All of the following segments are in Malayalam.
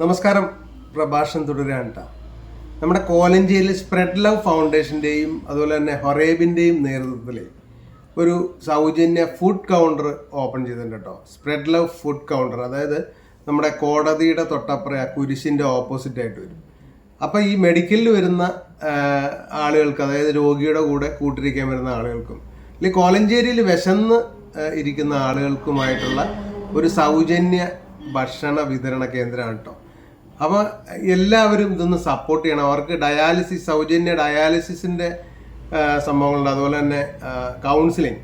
നമസ്കാരം. പ്രഭാഷണം തുടരുകയാണ് കേട്ടോ നമ്മുടെ കോലഞ്ചേരിയിൽ സ്പ്രെഡ് ലവ് ഫൗണ്ടേഷന്റെയും അതുപോലെ തന്നെ ഹൊറേബിന്റെയും നേതൃത്വത്തിൽ ഒരു സൗജന്യ ഫുഡ് കൗണ്ടർ ഓപ്പൺ ചെയ്തിട്ടുണ്ട് കേട്ടോ സ്പ്രെഡ് ലവ് ഫുഡ് കൗണ്ടർ അതായത് നമ്മുടെ കോടതിയുടെ തൊട്ടപ്പുറം കുരിശിന്റെ ഓപ്പോസിറ്റ് ആയിട്ട് വരും. അപ്പോൾ ഈ മെഡിക്കലിൽ വരുന്ന ആളുകൾക്ക് അതായത് രോഗിയുടെ കൂടെ കൂട്ടിരിക്കാൻ വരുന്ന ആളുകൾക്കും അല്ലെങ്കിൽ കോലഞ്ചേരിയിൽ വിശന്ന് ഇരിക്കുന്ന ആളുകൾക്കുമായിട്ടുള്ള ഒരു സൗജന്യ ഭക്ഷണ വിതരണ കേന്ദ്രമാണ് കേട്ടോ അപ്പോൾ എല്ലാവരും ഇതൊന്ന് സപ്പോർട്ട് ചെയ്യണം. അവർക്ക് ഡയാലിസിസ് സൗജന്യ ഡയാലിസിസിന്റെ സംഭവങ്ങളുണ്ട്. അതുപോലെ തന്നെ കൗൺസിലിംഗ്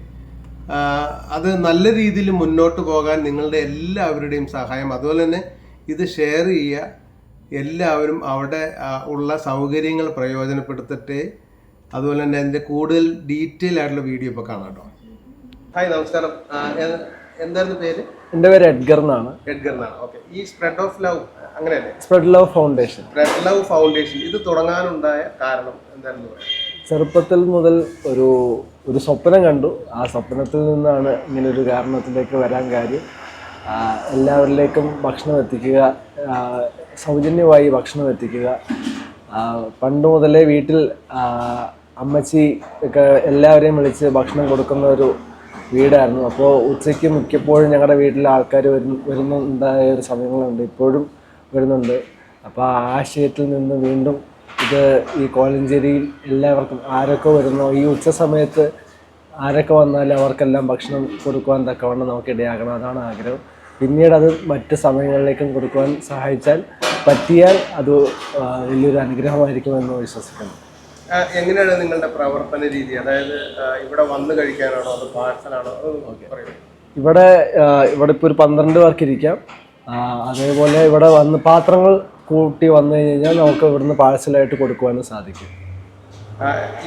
അത് നല്ല രീതിയിൽ മുന്നോട്ട് പോകാൻ നിങ്ങളുടെ എല്ലാവരുടെയും സഹായം. അതുപോലെ തന്നെ ഇത് ഷെയർ ചെയ്യുക. എല്ലാവരും അവിടെ ഉള്ള സൗകര്യങ്ങൾ പ്രയോജനപ്പെടുത്തിട്ട്. അതുപോലെ തന്നെ അതിന്റെ കൂടുതൽ ഡീറ്റെയിൽ ആയിട്ടുള്ള വീഡിയോ ഇപ്പോൾ കാണാം കേട്ടോ. ഹായ് നമസ്കാരം. എന്തായിരുന്നു പേര്? എന്റെ പേര് എഡ്ഗർ എന്നാണ്. എഡ്ഗർ എന്നാണ്. ഓക്കെ. ഈ സ്പ്രെഡ് ഓഫ് ലവ് അങ്ങനെയല്ലേ? Spread love foundation spread love foundation ഇത് തുടങ്ങാനുണ്ടായ കാരണം എന്തായിരുന്നു ചെറുപ്പത്തിൽ മുതൽ ഒരു ഒരു സ്വപ്നം കണ്ടു. ആ സ്വപ്നത്തിൽ നിന്നാണ് ഇങ്ങനെ ഒരു കാരണത്തിലേക്ക് വരാൻ കാര്യം. എല്ലാവരിലേക്കും ഭക്ഷണം എത്തിക്കുക. സൗജന്യമായി ഭക്ഷണം എത്തിക്കുക. പണ്ട് മുതലേ വീട്ടിൽ അമ്മച്ചി ഒക്കെ എല്ലാവരെയും വിളിച്ച് ഭക്ഷണം കൊടുക്കുന്ന ഒരു വീടായിരുന്നു. അപ്പോൾ ഉച്ചയ്ക്ക് മിക്കപ്പോഴും ഞങ്ങളുടെ വീട്ടിൽ ആൾക്കാർ വരുന്ന വരുന്നുണ്ടായ ഒരു സമയങ്ങളുണ്ട്. ഇപ്പോഴും വരുന്നുണ്ട്. അപ്പോൾ ആ ആശയത്തിൽ നിന്ന് വീണ്ടും ഇത് ഈ കോലഞ്ചേരിയിൽ എല്ലാവർക്കും ആരൊക്കെ വരുന്നോ ഈ ഉച്ച സമയത്ത് ആരൊക്കെ വന്നാലും അവർക്കെല്ലാം ഭക്ഷണം കൊടുക്കുവാൻ തക്കവണ്ണം നമുക്ക് ഇടയാകണം അതാണ് ആഗ്രഹം. പിന്നീട് അത് മറ്റ് സമയങ്ങളിലേക്കും കൊടുക്കുവാൻ സഹായിച്ചാൽ പറ്റിയാൽ അത് വലിയൊരു അനുഗ്രഹമായിരിക്കുമെന്ന് വിശ്വസിക്കുന്നു. എങ്ങനെയാണ് നിങ്ങളുടെ പ്രവർത്തന രീതി? അതായത് ഇവിടെ വന്ന് കഴിക്കാനാണോ അത് പാഴ്സലാണോ? അത് ഇവിടെ ഇവിടെ ഇപ്പോൾ ഒരു പന്ത്രണ്ട് പേർക്ക് ഇരിക്കാം. അതേപോലെ ഇവിടെ വന്ന് പാത്രങ്ങൾ കൂട്ടി വന്നു കഴിഞ്ഞാൽ നമുക്ക് ഇവിടുന്ന് പാഴ്സലായിട്ട് കൊടുക്കുവാനും സാധിക്കും.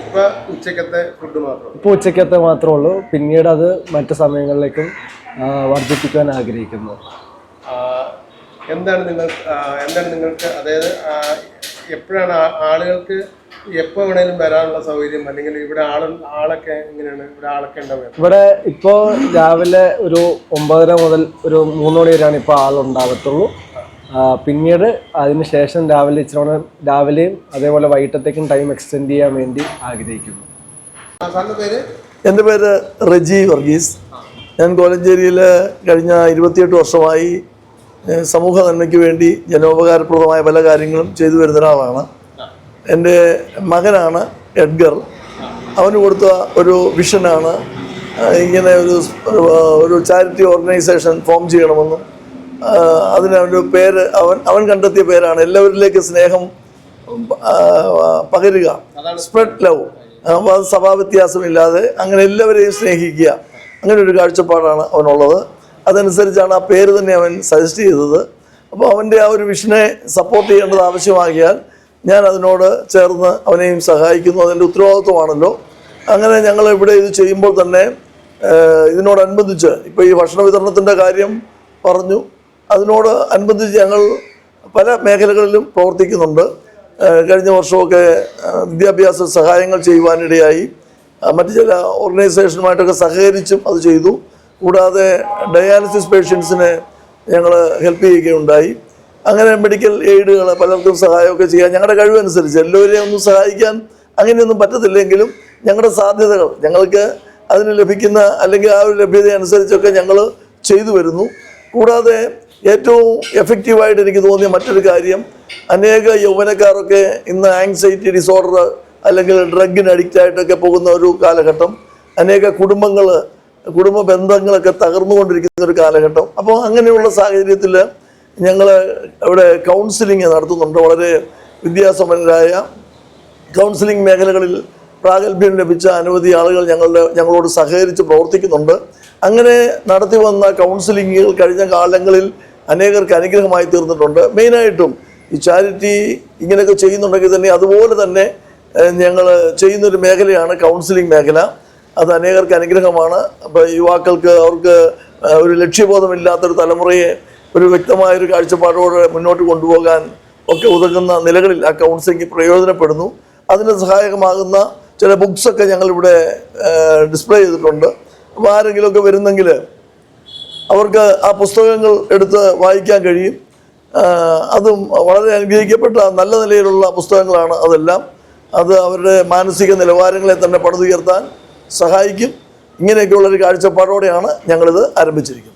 ഇപ്പൊ ഉച്ചക്കത്തെ ഫുഡ് മാത്രം ഇപ്പോൾ ഉച്ചക്കത്തെ മാത്രമേ ഉള്ളൂ. പിന്നീട് അത് മറ്റു സമയങ്ങളിലേക്കും വർദ്ധിപ്പിക്കാൻ ആഗ്രഹിക്കുന്നു. എന്താണ് നിങ്ങൾ എന്താണ് നിങ്ങൾക്ക് അതായത് എപ്പോഴാണ് ആളുകൾക്ക് എപ്പോൾ വേണേലും വരാനുള്ള സൗകര്യം അല്ലെങ്കിൽ ഇവിടെ ആൾ ആളൊക്കെ എങ്ങനെയാണ്? ഇവിടെ ആളൊക്കെ ഉണ്ടാവുക ഇവിടെ ഇപ്പോ രാവിലെ ഒരു ഒമ്പതര മുതൽ ഒരു മൂന്ന് മണി വരെയാണ് ഇപ്പോൾ ആളുണ്ടാകത്തുള്ളൂ പിന്നീട് അതിന് ശേഷം രാവിലെ ഇച്ചിരി രാവിലെയും അതേപോലെ വൈകിട്ടത്തേക്കും ടൈം എക്സ്റ്റെൻഡ് ചെയ്യാൻ വേണ്ടി ആഗ്രഹിക്കുന്നു. എന്റെ പേര് റജി വർഗീസ്. ഞാൻ കോലഞ്ചേരിയിൽ കഴിഞ്ഞ ഇരുപത്തിയെട്ട് വർഷമായി സമൂഹ നന്മയ്ക്ക് വേണ്ടി ജനോപകാരപ്രദമായ പല കാര്യങ്ങളും ചെയ്തു വരുന്ന ഒരാളാണ്. എന്റെ മകനാണ് എഡ്ഗർ. അവന് കൊടുത്ത ഒരു വിഷനാണ്. ഇങ്ങനെ ഒരു ഒരു ചാരിറ്റി ഓർഗനൈസേഷൻ ഫോം ചെയ്യണമെന്നും അതിന് അവന്റെ പേര് അവൻ അവൻ കണ്ടെത്തിയ പേരാണ്. എല്ലാവരിലേക്ക് സ്നേഹം പകരുക. സ്പ്രെഡ് ലവ് അത് സഭാവ്യത്യാസമില്ലാതെ അങ്ങനെ എല്ലാവരെയും സ്നേഹിക്കുക. അങ്ങനെ ഒരു കാഴ്ചപ്പാടാണ് അവനുള്ളത്. അതനുസരിച്ചാണ് ആ പേര് തന്നെ അവൻ സജസ്റ്റ് ചെയ്തത്. അപ്പോൾ അവന്റെ ആ ഒരു വിഷനെ സപ്പോർട്ട് ചെയ്യേണ്ടത് ആവശ്യമാകിയാൽ ഞാൻ അതിനോട് ചേർന്ന് അവനെയും സഹായിക്കുന്നു. അതിന്റെ ഉത്തരവാദിത്വമാണല്ലോ. അങ്ങനെ ഞങ്ങൾ ഇവിടെ ഇത് ചെയ്യുമ്പോൾ തന്നെ ഇതിനോടനുബന്ധിച്ച് ഇപ്പോൾ ഈ ഭക്ഷണ വിതരണത്തിന്റെ കാര്യം പറഞ്ഞു. അതിനോട് അനുബന്ധിച്ച് ഞങ്ങൾ പല മേഖലകളിലും പ്രവർത്തിക്കുന്നുണ്ട്. കഴിഞ്ഞ വർഷമൊക്കെ വിദ്യാഭ്യാസ സഹായങ്ങൾ ചെയ്യുവാനിടയായി. മറ്റ് ചില ഓർഗനൈസേഷനുമായിട്ടൊക്കെ സഹകരിച്ചും അത് ചെയ്തു. കൂടാതെ ഡയാലിസിസ് പേഷ്യൻസിനെ ഞങ്ങൾ ഹെൽപ്പ് ചെയ്യുകയുണ്ടായി. അങ്ങനെ മെഡിക്കൽ എയ്ഡുകൾ പലർക്കും സഹായമൊക്കെ ചെയ്യാൻ ഞങ്ങളുടെ കഴിവനുസരിച്ച് എല്ലാവരെയും ഒന്നും സഹായിക്കാൻ അങ്ങനെയൊന്നും പറ്റത്തില്ലെങ്കിലും ഞങ്ങളുടെ സാധ്യതകൾ ഞങ്ങൾക്ക് അതിന് ലഭിക്കുന്ന അല്ലെങ്കിൽ ആ ഒരു ലഭ്യത അനുസരിച്ചൊക്കെ ഞങ്ങൾ ചെയ്തു വരുന്നു. കൂടാതെ ഏറ്റവും എഫക്റ്റീവായിട്ട് എനിക്ക് തോന്നിയ മറ്റൊരു കാര്യം അനേക യൗവനക്കാരൊക്കെ ഇന്ന് ആങ്സൈറ്റി ഡിസോർഡർ അല്ലെങ്കിൽ ഡ്രഗിന് അഡിക്റ്റ് ആയിട്ടൊക്കെ പോകുന്ന ഒരു കാലഘട്ടം അനേക കുടുംബങ്ങൾ കുടുംബ ബന്ധങ്ങളൊക്കെ തകർന്നുകൊണ്ടിരിക്കുന്ന ഒരു കാലഘട്ടം. അപ്പോൾ അങ്ങനെയുള്ള സാഹചര്യത്തിൽ ഞങ്ങൾ അവിടെ കൗൺസിലിംഗ് നടത്തുന്നുണ്ട്. വളരെ വിദ്യാസമ്പന്നരായ കൗൺസിലിംഗ് മേഖലകളിൽ പ്രാഗൽഭ്യം ലഭിച്ച അനവധി ആളുകൾ ഞങ്ങളുടെ ഞങ്ങളോട് സഹകരിച്ച് പ്രവർത്തിക്കുന്നുണ്ട്. അങ്ങനെ നടത്തി വന്ന കൗൺസിലിങ്ങുകൾ കഴിഞ്ഞ കാലങ്ങളിൽ അനേകർക്ക് അനുഗ്രഹമായി തീർന്നിട്ടുണ്ട്. മെയിനായിട്ടും ഈ ചാരിറ്റി ഇങ്ങനെയൊക്കെ ചെയ്യുന്നുണ്ടെങ്കിൽ തന്നെ അതുപോലെ തന്നെ ഞങ്ങൾ ചെയ്യുന്നൊരു മേഖലയാണ് കൗൺസിലിംഗ് മേഖല. അത് അനേകർക്ക് അനുഗ്രഹമാണ്. അപ്പോൾ യുവാക്കൾക്ക് അവർക്ക് ഒരു ലക്ഷ്യബോധമില്ലാത്തൊരു തലമുറയെ ഒരു വ്യക്തമായൊരു കാഴ്ചപ്പാടോടെ മുന്നോട്ട് കൊണ്ടുപോകാൻ ഒക്കെ ഉതകുന്ന നിലകളിൽ ആ കൗൺസിലിംഗ് പ്രയോജനപ്പെടുന്നു. അതിന് സഹായകമാകുന്ന ചില ബുക്സൊക്കെ ഞങ്ങളിവിടെ ഡിസ്പ്ലേ ചെയ്തിട്ടുണ്ട്. അപ്പോൾ ആരെങ്കിലുമൊക്കെ വരുന്നെങ്കിൽ അവർക്ക് ആ പുസ്തകങ്ങൾ എടുത്ത് വായിക്കാൻ കഴിയും. അതും വളരെ അനുഗ്രഹിക്കപ്പെട്ട നല്ല നിലയിലുള്ള പുസ്തകങ്ങളാണ് അതെല്ലാം. അത് അവരുടെ മാനസിക നിലവാരങ്ങളെ തന്നെ പടുത്തുയർത്താൻ സഹായിക്കും. ഇങ്ങനെയൊക്കെയുള്ളൊരു കാഴ്ചപ്പാടോടെയാണ് ഞങ്ങളിത് ആരംഭിച്ചിരിക്കുന്നത്.